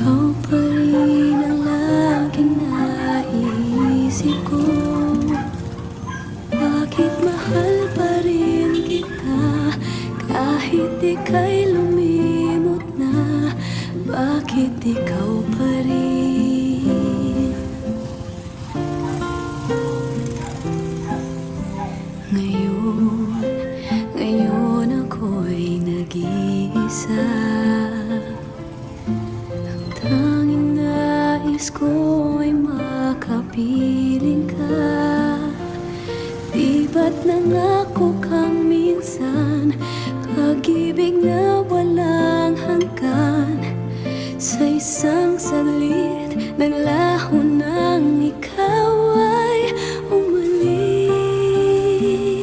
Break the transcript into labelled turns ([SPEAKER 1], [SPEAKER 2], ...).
[SPEAKER 1] Ikaw pa rin ang laging naisip ko. Bakit mahal pa rin kita? Kahit ika'y lumimot Bakit ikaw pa rin? Ngayon, ngayon ako'y nag-iisa. nais ko'y makapiling ka. Di ba't nangako kang minsan Pag-ibig na walang hanggan. Sa isang saglit Naglaho ng ikaw.